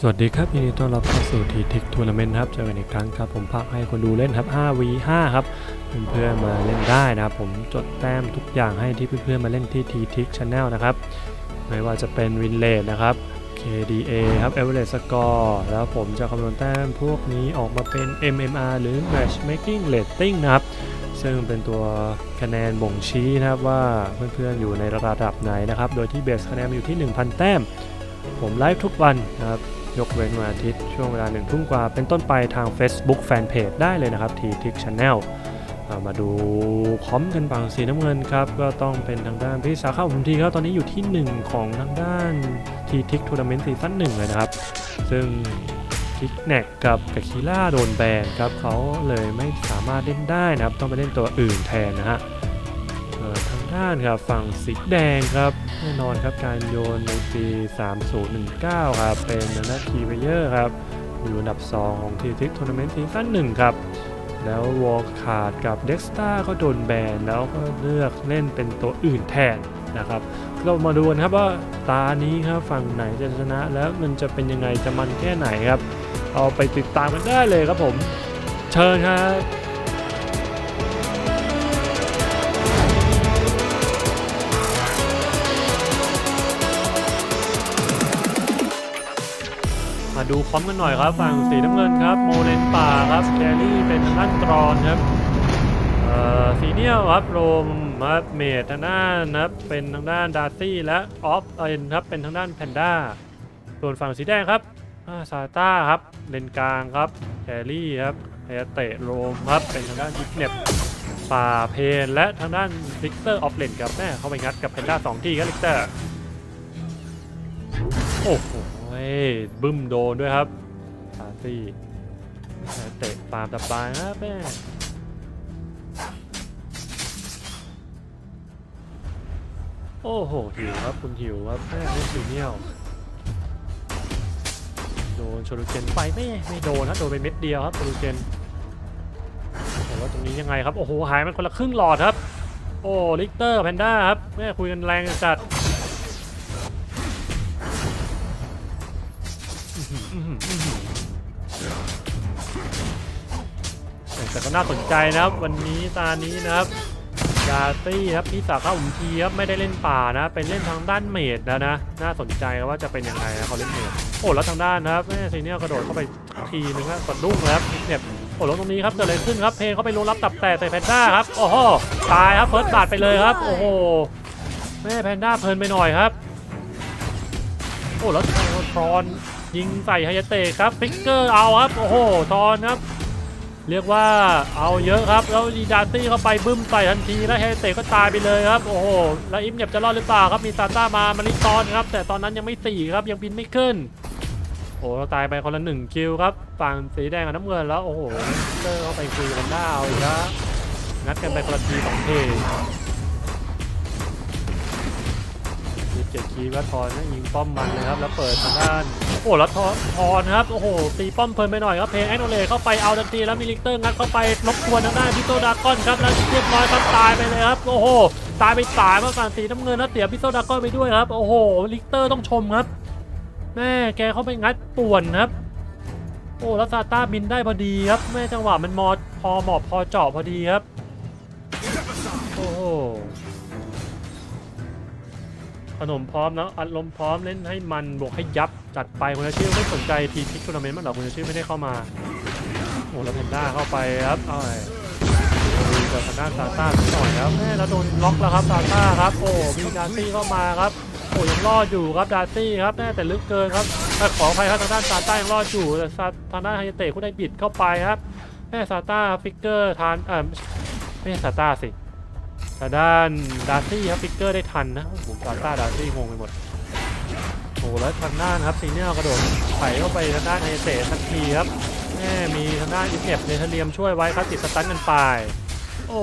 สวัสดีครับยินดีต้อนรับเข้าสู่ทีทิกทัวร์นาเมนต์ครับเจอกันอีกครั้งครับ ผมพักให้คนดูเล่นครับ 5v5 ครับเพื่อนๆมาเล่นได้นะครับ ผมจดแต้มทุกอย่างให้ที่เพื่อนๆมาเล่นที่ทีทิกช anel นะครับ ไม่ว่าจะเป็นวินเลดนะครับ KDA ครับ average score แล้วผมจะคำนวณแต้มพวกนี้ออกมาเป็น MMR หรือ matchmaking rating นะครับ ซึ่งเป็นตัวคะแนนบ่งชี้นะครับว่าเพื่อนๆอยู่ในระดับไหนนะครับ โดยที่เบสคะแนนมันอยู่ที่ 1,000 แต้ม ผมไลฟ์ทุกวันนะครับ ยกเว้นวันอาทิตย์ ช่วงเวลาหนึ่งทุ่มกว่าเป็นต้นไปทาง Facebook Fanpage ได้เลยนะครับทีทิกช Channel มาดูคอมกันฝั่งสีน้ำเงินครับ ก็ต้องเป็นทางด้านพี่สาข้าผมทีครับ ตอนนี้อยู่ที่ 1 ของทางด้านทีทิกทัวร์นาเมนต์ซีซั่นหนึ่งเลยนะครับ ซึ่งคิกแนกกับกาคิล่าโดนแบนครับเขาเลยไม่สามารถเล่นได้นะครับ ต้องไปเล่นตัวอื่นแทนนะฮะ ทางด้านครับฝั่งสีแดงครับแน่นอนครับการโยนในปี 3019 ครับ เป็นนักทีเวเยอร์ครับอยู่อันดับ 2 ของทีทิกทัวร์นาเมนต์ซีซั่น1ครับ แล้ววอลขาดกับเด็กสตาร์ก็โดนแบน แล้วก็เลือกเล่นเป็นตัวอื่นแทนนะครับเรามาดูกันครับว่าตานี้ครับฝั่งไหนจะชนะแล้วมันจะเป็นยังไงจะมันแค่ไหนครับ เอาไปติดตามกันได้เลยครับผม เชิญครับ มาดูพร้อมกันหน่อยครับ ฝั่งสีน้ำเงินครับ โมเลนป่าครับแครี่เป็นทางด้านตรอนครับเอ่อสีเนียลครับโรมครับเมดทางด้านนะครับเป็นทางด้านดาร์ซี่และออฟเอ็นครับเป็นทางด้านแพนด้าส่วนฝั่งสีแดงครับอ่าซาต้าครับเลนกลางครับแครี่ครับไฮยาเตะโรมครับเป็นทางด้านยิปเน็บป่าเพนและทางด้านลิกเตอร์ออฟเลนครับแม่เข้าไปงัดกับแพนด้าสองที่ครับลิกเตอร์โอ้โห บึ้มโดนด้วยครับปาร์ตี้เตะปามตับายครับแม่โอ้โหหิวครับคุณหิวครับแม่เล่นซีเนียลโดนโชลูเกนไปไม่ไม่โดนนะโดนไปเม็ดเดียวครับโชลูเกนแต่ว่าตรงนี้ยังไงครับโอ้โหหายมันคนละครึ่งหลอดครับ โอ้ลิกเตอร์แพนด้าครับแม่คุยกันแรงจัด แต่ก็น่าสนใจนะครับ วันนี้ตานี้นะครับยาตี้ครับพี่สาวข้าวผมทีครับไม่ได้เล่นป่านะ เป็นเล่นทางด้านเมดแล้วนะ น่าสนใจว่าจะเป็นยังไงนะเขาเล่นเมดโอ้แล้วทางด้านนะครับแม่ซีเนียกระโดดเข้าไปทีนึงครับกดดุ้งแล้วเนี่ยโอ้ล้วตรงนี้ครับเกิดอะไรขึ้นครับเพลงเขาไปลงรับตับแต่ใส่แพนด้าครับโอ้โหตายครับเฟิร์สบาดไปเลยครับ โอ้โหแม่แพนด้าเพลินไปหน่อยครับ โอ้แล้วทรอน ยิงใส่ไฮยาเตะครับฟิกเกอร์เอาครับ โอ้โห ทอนครับ เรียกว่าเอาเยอะครับ แล้วดีดาตี้เข้าไปบึ้มใส่ทันที แล้วไฮยเตะก็ตายไปเลยครับ โอ้โห แล้วอิฟเนียบจะรอดหรือเปล่าครับ มีซาต้ามามาริตอนครับ แต่ตอนนั้นยังไม่สี่ครับ ยังบินไม่ขึ้น โอ้โหตายไปคนละหนึ่งคิวครับ ฝั่งสีแดงกับน้ำเงินแล้ว โอ้โหเตอร์เข้าไปคุยกันได้เอาอีกแล้วงัดกันไปคนละทีสองเทมีเจ็ดคีย์ว่าทอนนะยิงป้อมมันเลยครับ แล้วเปิดทางด้าน โอ้แล้วทอนทอนครับ โอ้โห ตีป้อมเพลินไปหน่อยครับ เพลงแอนโนเลเข้าไปเอาทันทีแล้วมีลิกเตอร์งัดเข้าไปรบกวนทางด้านพิโตดากอนครับแล้วเรียบร้อยครับตายไปเลยครับ โอ้โห ตายไปสายมาฝั่งสีน้ำเงินแล้วเสียพิโตดากอนไปด้วยครับ โอ้โห ลิกเตอร์ต้องชมครับ แม่แกเข้าไปงัดป่วนครับ โอ้แล้วซาต้าบินได้พอดีครับ แม่จังหวะมันมอพอเหมาะพอเจาะพอดีครับ ขนมพร้อมแล้วอารมณ์พร้อมเล่นให้มันบวกให้ยับจัดไปคุณอาชีพไม่สนใจทีพิกทัวร์นาเมนต์มั้งหรอคุณอาชีพไม่ได้เข้ามาโอ้แล้วเพนด้าเข้าไปครับเอาไดูกับทางด้านซาต้าหน่อยครับแม่แล้วโดนล็อกแล้วครับซาต้าครับโอ้มีดาร์ซี่เข้ามาครับโอ้ยังรอดอยู่ครับดาร์ซี่ครับแม่แต่ลึกเกินครับแต่ขออภัยครับทางด้านซาต้ายังรอดอยู่แต่ซาทางด้านไฮเตะคุณได้บิดเข้าไปครับแม่ซาต้าฟิกเกอร์ทานเออไม่ใช่ซาต้าสิ ทางด้านดาร์ซี่ครับฟิกเกอร์ได้ทันนะโอ้โหซาต้าดาร์ซี่งงไปหมดโอ้โหแล้วทางด้านครับซีเนียลกระโดดไถเข้าไปทางด้านไฮเตะทันทีครับแม่มีทางด้านอิฟเนบเนเธอเรียมช่วยไว้ครับติดสตันกันไป โอ้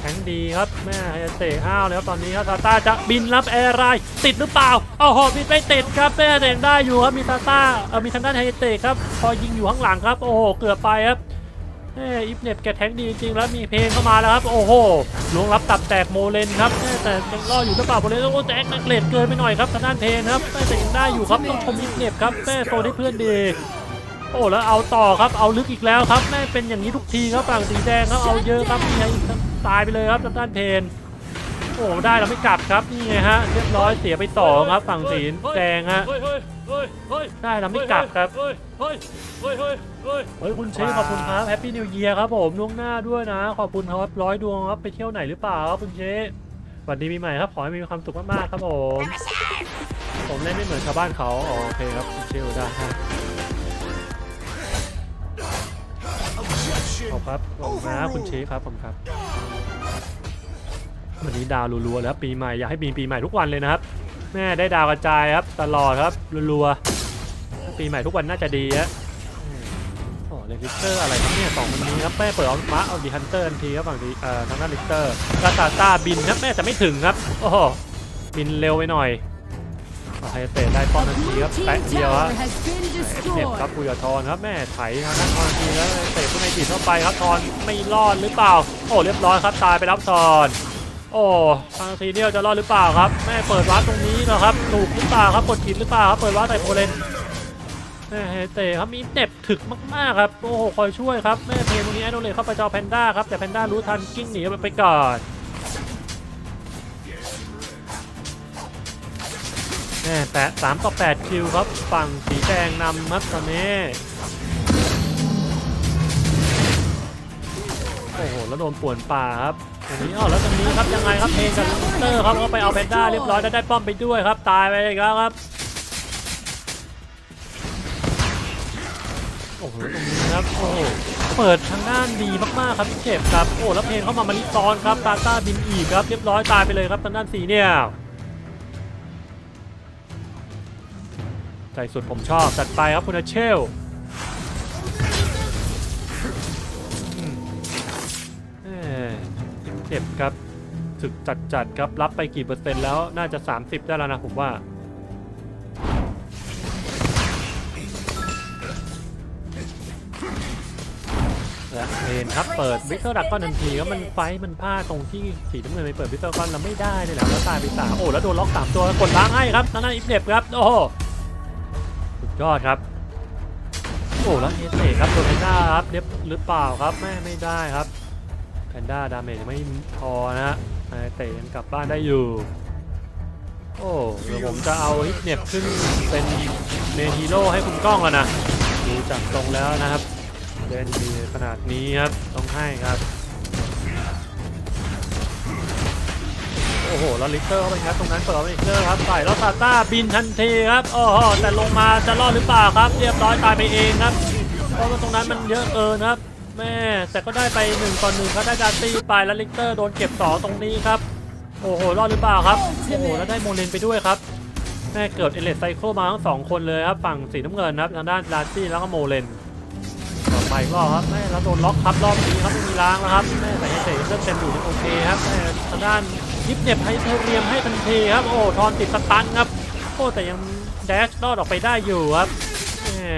แข็งดีครับแม่ไฮเตะห้าวเลยครับตอนนี้ครับซาต้าจะบินรับแอร์ไรติดหรือเปล่าโอ้โหบินไม่ติดครับแม่แต่งได้อยู่ครับมีซาต้าเออมีทางด้านไฮเตะครับพอยิงอยู่ข้างหลังครับ โอ้โหเกือบไปครับ เอ้อิฟเน็ตแกแทงดีจริงแล้วมีเพลงเข้ามาแล้วครับโอ้โหลวงรับตับแตกโมเลนครับแม่แต่ยังรออยู่หรือเปล่าโมเลนโอ้แตกนักเลดเกินไปหน่อยครับทางด้านเพลงครับแม่แต่ยังได้อยู่ครับต้องชมอิฟเน็ตครับแม่โซนให้เพื่อนดีโอ้แล้วเอาต่อครับเอาลึกอีกแล้วครับแม่เป็นอย่างนี้ทุกทีครับฝั่งสีแดงครับเอาเยอะครับนี่ไงตายไปเลยครับทางด้านเพลง โอ้ได้เราไม่กลับครับนี่ไงฮะเรียบร้อยเสียไปสองครับฝั่งสีแดงฮะเฮ้ยเฮ้ยเฮ้ยเฮ้ยได้เราไม่กลับครับเฮ้ยคุณเชฟขอบคุณครับแฮปปี้นิวเยียร์ครับผมล่วงหน้าด้วยนะ ขอบคุณครับร้อยดวงครับไปเที่ยวไหนหรือเปล่าครับคุณเชฟสวัสดีปีใหม่ครับขอให้มีความสุขมากๆครับผมผมเล่นไม่เหมือนชาวบ้านเขาอ๋อโอเคครับคุณเชฟได้ครับขอบครับขอบนะคุณเชฟครับผมครับ วันนี้ดาวรัวๆแล้วปีใหม่อยากให้มีปีใหม่ทุกวันเลยนะครับแม่ได้ดาวกระจายครับ ตลอดครับรัวๆปีใหม่ทุกวันน่าจะดีฮะโอ้เลนลิสเตอร์อะไรครับเนี่ยสองคนนี้ครับแม่เปิดเอาม้าเอาดีฮันเตอร์ทันทีครับฝั่งดีเอ่อทางด้านลิสเตอร์กาตาตาบินครับแม่แต่ไม่ถึงครับโอ้โหบินเร็วไปหน่อยไฮเตะได้ป้อมทันทีครับแป๊ะเดียวฮะ has been เอฟเน็ตครับ destroyed. คุยทอนครับแม่ไถทางด้านทอนทันทีแล้วเตะผู้ในจีบเข้าไปครับทอนไม่รอดหรือเปล่า โอ้เรียบร้อยครับตายไปรับทอน โอ้ทางซีเนียลจะรอดหรือเปล่าครับ แม่เปิดวาร์ปตรงนี้นะครับถูกหรือเปล่าครับกดผิดหรือเปล่าครับเปิดวาร์ปใส่โพเลนแม่เฮเตะครับมีเน็บถึกมากๆครับโอ้โหคอยช่วยครับแม่เพลงตรงนี้แอดโนเลเข้าไปจอแพนด้าครับแต่แพนด้ารู้ทันกิ้งหนีไปก่อนแม่แปดสามต่อแปดคิวครับฝั่งสีแดงนำครับตอนนี้ แล้วโดนป่วนป่าครับตรงนี้อ๋อแล้วตรงนี้ครับยังไงครับเพลงกับลิสเตอร์ครับก็ไปเอาแพนด้าเรียบร้อยแล้วได้ป้อมไปด้วยครับ ตายไปอีกแล้วครับโอ้โหตรงนี้ครับโอ้โหเปิดทางด้านดีมากๆครับเจ็บครับโอ้แล้วเพลงเข้ามามาริซอนครับตาต้าบินอีกครับเรียบร้อยตายไปเลยครับทางด้านสีเนี่ยใจสุดผมชอบจัดไปครับคุณอาเชล เจ็บครับถึกจัดจัดๆครับรับไปกี่เปอร์เซ็นต์แล้วน่าจะ 30 ได้แล้วนะผมว่า และเพนครับเปิดวิเตอร์ดักก้อนทันทีครับมันไฟมันพลาดตรงที่สีน้ำเงินไปเปิดวิเตอร์ก้อนแล้วไม่ได้เลยและแล้วตายไปสามโอ้แล้วโดนล็อกสามตัวกดล้างให้ครับนั่นนั่นอิฟเน็บครับโอ้สุดยอดครับโอ้แล้วเฮเตครับโดนแพนด้าครับเรียบหรือเปล่าครับแม่ไม่ได้ครับ แพนด้าดาเมจยังไม่พอนะฮะเตะยังกลับบ้านได้อยู่ โอ้เดี๋ยวผมจะเอาฮิปเน็บขึ้นเป็นเมนฮีโร่ให้คุณกล้องแล้วนะดูจากตรงแล้วนะครับเล่นดีขนาดนี้ครับ ต้องให้ครับ โอ้โหแล้วลิเตอร์เข้าไปครับตรงนั้นเปิดลิเตอร์ครับใส่แล้วซาต้าบินทันทีครับโอ้โหแต่ลงมาจะรอดหรือเปล่าครับ เรียบร้อยตายไปเองครับเพราะว่าตรงนั้นมันเยอะเกินครับ แม่แต่ก็ได้ไป1ต่อหนึ่งครับได้ดาร์ตี้ไปแล้วลิกเตอร์โดนเก็บสอตรงนี้ครับ โอ้โหรอดหรือเปล่าครับ โอ้โหแล้วได้โมเลนไปด้วยครับ แม่เกิดเอเลสไซเคิลมาทั้งสองคนเลยครับฝั่งสีน้ำเงินนะครับทางด้านดาร์ตี้แล้วก็โมเลนต่อไปกรอบครับแม่แล้วโดนล็อกครับรอบนี้ครับไม่มีล้างแล้วครับแม่แต่ยังเตะเริ่มเต็มอยู่ยังโอเคครับแม่ทางด้านยิบเน็บให้เทเรียมให้ทันทีครับโอ้ทอนติดสตันครับโอ้แต่ยังแดชรอดออกไปได้อยู่ครับแม่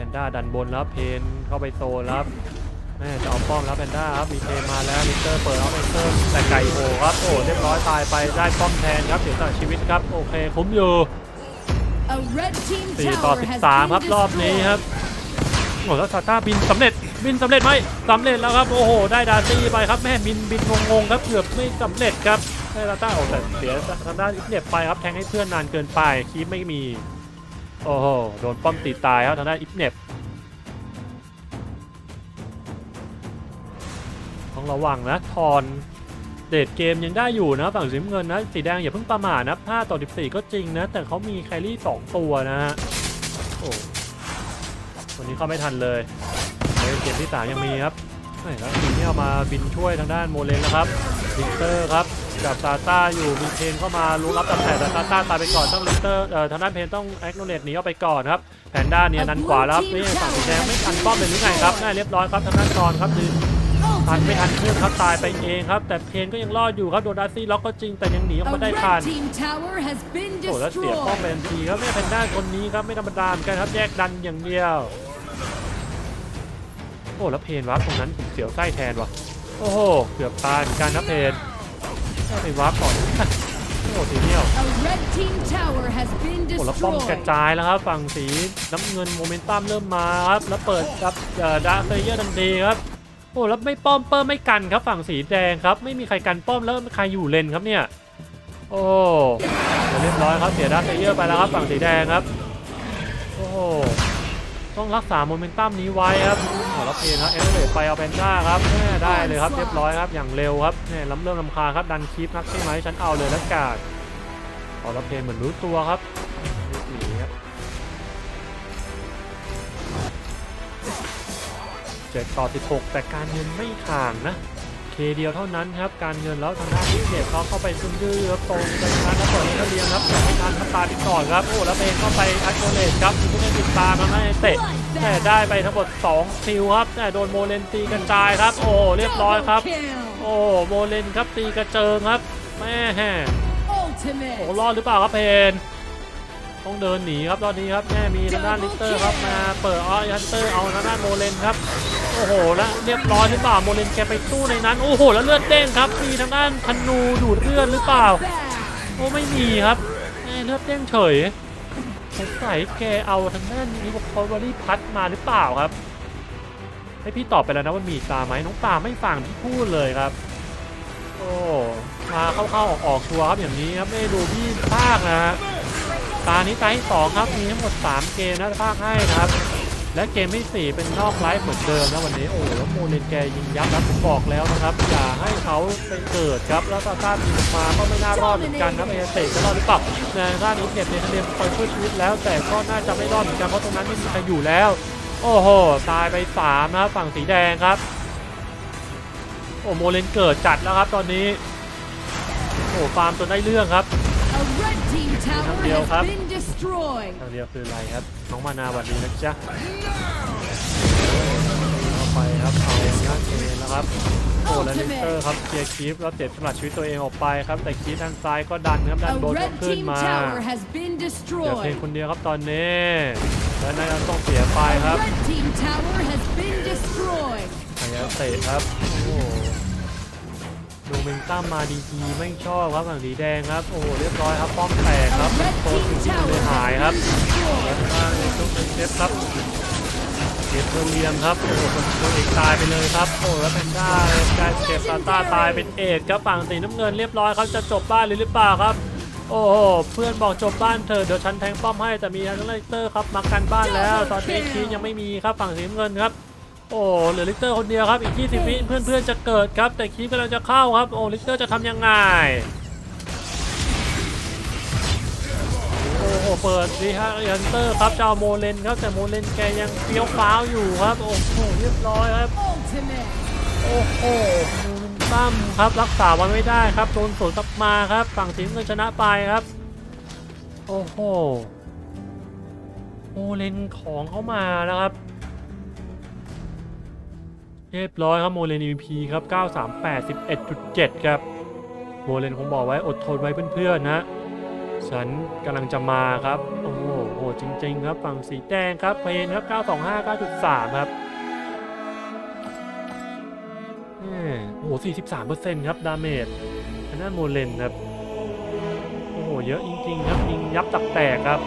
พนด้าดันบนแล้วเพนเข้าไปโซนแล้วครับแม่จะเอาป้อมแล้วแพนด้าครับมีเพนมาแล้วลิเตอร์เปิดเอาเอนเตอร์แต่ไก่โหครับโอ้เรียบร้อยตายไปได้ป้อมแทนครับเสียสละชีวิตครับโอเคคุ้มอยู่ A red team สี่ต่อ tower has 13 been ครับรอบนี้ destroyed. ครับโอ้แล้วซาต้าบินสำเร็จบินสำเร็จไหมสำเร็จแล้วครับโอ้โหได้ดาร์ตี้ไปครับแม่บินบินงงๆครับเกือบไม่สำเร็จครับได้ซาต้าออกแต่เสียทางด้านอิฟเน็บไปครับแทงให้เพื่อนนานเกินไปคีปไม่มี โอ้โหโดนป้อมตีตายครับทางด้านอิฟเน็บต้องระวังนะทอนเดทเกมยังได้อยู่นะฝั่งสีเงินนะสีแดงอย่าเพิ่งประมาทนะ5ต่อ 14 ก็จริงนะ แต่เขามีแครี่ 2 ตัวนะฮะโอ้วันนี้เข้าไม่ทันเลยเฮ้ยเกมที่สามยังมีครับเฮ้ยแล้วทีมที่เอามาบินช่วยทางด้านโมเลนแล้วครับลิกเตอร์ครับ กับซาต้าอยู่มีเพนเข้ามารู้รับตำแหน่งแต่ซาต้าตายไปก่อนต้องลิกเตอร์เอ่อทางด้านเพนต้องแอคโนเลตหนีออกไปก่อนครับแพนด้าเนี่ยนันขวาแล้วครับนี่ฝั่งสีแดงไม่ทันป้อมเลยหรือไงครับน่าเรียบร้อยครับทางด้านตอนครับดึงทันไม่ทันเครื่องครับตายไปเองครับ แต่เพนก็ยังรอดอยู่ครับโดนดาร์ซี่ล็อกก็จริงแต่ยังหนีออก A มาได้ทัน red team tower has been โอ้แล้วเสียป้อม destroyed. เป็นทีครับแม่แพนด้าคนนี้ครับไม่ธรรมดาเหมือนกันครับแยกดันอย่างเดียวอ้แล้วเพนวับตรงนั้นผมเสียวไส้แทนว่ะโอ้โหเกือบตายเหมือนกันนะเพนแค่ ไปวับก่อนโอ้โหทีเดียว A red team tower has been โอ้แล้วป้อมกระ destroyed. จายแล้วครับ ฝั่งสีน้ำเงินโมเมนตัมเริ่มมาครับ แล้วเปิดครับดาร์คเซเยอร์ทันทีครับ โอ้แล้วไม่ป้อมเปิ้มไม่กันครับฝั่งสีแดงครับ ไม่มีใครกันป้อมแล้วใครอยู่เลนครับเนี่ย โอ้เรียบร้อยครับเสียดาร์คเซเยอร์ไปแล้วครับฝั่งสีแดงครับ โอ้โหต้องรักษาโมเมนตัมนี้ไว้ครับ โอ้แล้วเพนครับเอเลเไปเอาแพนด้าครับแม่ได้เลยครับเรียบร้อยครับอย่างเร็วครับแม่ล้ำเริ่มลำคาครับดันคลิปนักใช่ไหมฉันเอาเลยแล้วกาดขอรับเพนเหมือนรู้ตัวครับหนีครับเจ็ดต่อสิบหกแต่การเงินไม่ห่างนะ เคเดียวเท่านั้นครับการเงินแล้วทางด้านนี้เด็เขาเข้าไปซึ่งดื้อครับตรงไปทางแล้วเปิดให้เขาเรียงครับแต่ไม่ทันครับตายไปก่อนครับโอ้แล้วเพลงเข้าไปอัดโกเลตครับมีผู้เล่นติดตามมาให้เตะแต่ได้ไปทั้งหมด2คิวครับแต่โดนโมเลนตีกระจายครับ โอ้เรียบร้อยครับ Double kill. โอ้โมเลนครับตีกระเจิงครับแม่ Ultimate. โอ้รอดหรือเปล่าครับเพนต้องเดินหนีครับตอนนี้ครับแม่มีทางด้านลิสเตอร์ครับมาเปิดออยันเตอร์เอาทางด้านโมเลนครับ โอ้โหแล้วเรียบร้อยหรือเปล่าโมเลนแกไปสู้ในนั้น โอ้โห แล้วเลือดเด้งครับมีทางด้านธนูดูดเลือดหรือเปล่า โอ้ไม่มีครับเลือดเด้งเฉยสงสัยแกเอาทางด้านนี้บอกคอร์บอรี่พัดมาหรือเปล่าครับให้พี่ตอบไปแล้วนะว่ามีตาไหมน้องตาไม่ฟังพี่พูดเลยครับ โอ้มาเข้าๆออกๆชัวร์ครับอย่างนี้ครับไม่ดูพี่ภาคนะฮะตานี้ตาที่สองครับมีทั้งหมด 3 เกมนะภาคให้นะครับ และเกมที่สี่เป็นนอกไลฟ์เหมือนเดิมนะวันนี้โอ้แล้วโมเลนแกยิงยับแล้วผมบอกแล้วนะครับ อย่าให้เขาไปเกิดครับ แล้วตาต้ามีมาก็ไม่น่ารอดเหมือนกันนะเอเตะจะรอดหรือเปล่าในด้านนี้เก็บในทะเลคอยช่วยชีวิตแล้วแต่ก็น่าจะไม่รอดเหมือนกันเพราะตรงนั้นไม่มีใครอยู่แล้ว โอ้โหตายไปสามนะครับฝั่งสีแดงครับโอ้โมเลนเกิดจัดแล้วครับตอนนี้โอ้ฟาร์มจนได้เรื่องครับ A red team tower Thằng Điều has ครับ been destroyed. ทางเดียวคืออะไรครับ น้องมานาวันนี้นะจ๊ะเข้าไปครับ เอาย่างเคนแล้วครับ โอ้แล้วลิสเตอร์ครับเคลียร์คีฟแล้วเจ็บสลัดชีวิตตัวเองออกไปครับ แต่คีฟทางซ้ายก็ดันครับ ดัน A โบนก็ red ขึ้น team มา tower has been เดี๋ยวเพลง destroyed. คนเดียวครับตอนนี้ แล้วนายต้องเสียไป A ครับ red team tower has been destroyed. พยายามเตะครับ โอ้ โหโมเมนตัมมาดีๆไม่ชอบครับฝั่งสีแดงครับ โอ้โหเรียบร้อยครับป้อมแตกครับโซน team สีเลยหายครับแล้วทางต้องเป็นเซฟครับเก็บเทอร์เรียมครับโอ้โหตัวเอกตายไปเลยครับโอ้แล้วแพนด้ากลายเก็บซาต้าตายเป็นเอกครับฝั่งสีน้ำเงินเรียบร้อยครับจะจบบ้านหรือเปล่าครับโอ้โหเพื่อนบอกจบบ้านเธอเดี๋ยวฉันแทงป้อมให้แต่มีทางเลเตอร์ครับมากันบ้านแล้ว ตอนนี้คียังไม่มีครับฝั่งสีน้ำเงินครับ โอ้เหลือลิเตอร์คนเดียวครับอีก20วิเพื่อนๆจะเกิดครับ แต่คีกำลังจะเข้าครับโอ้ลิเตอร์จะทำยังไงโอ้โหเปิดดีฮะยันเตอร์ครับเจ้าโมเลนครับแต่โมเลนแกยังเฟี้ยวฟ้าวอยู่ครับโอ้โหเรียบร้อยครับโอ้โหมเมนตั้มครับรักษาไว้ไม่ได้ครับโดนสวนกลับมาครับฝั่งทีมเงินชนะไปครับ โอ้โหโมเลนของเขามานะครับ เรียบร้อยครับโมเลน MVP ครับ 938 11.7 ครับ โมเลนคงบอกไว้อดทนไว้เพื่อนๆนะ ฉันกำลังจะมาครับ โอ้โหโหจริง ๆ ครับฝั่งสีแดงครับเพนครับ 925 9.3 ครับโอ้โห 43%ครับ ดาเมจทางด้านโมเลนครับ โอ้โห เยอะจริง ๆ ครับยิงยับตับแตกครับ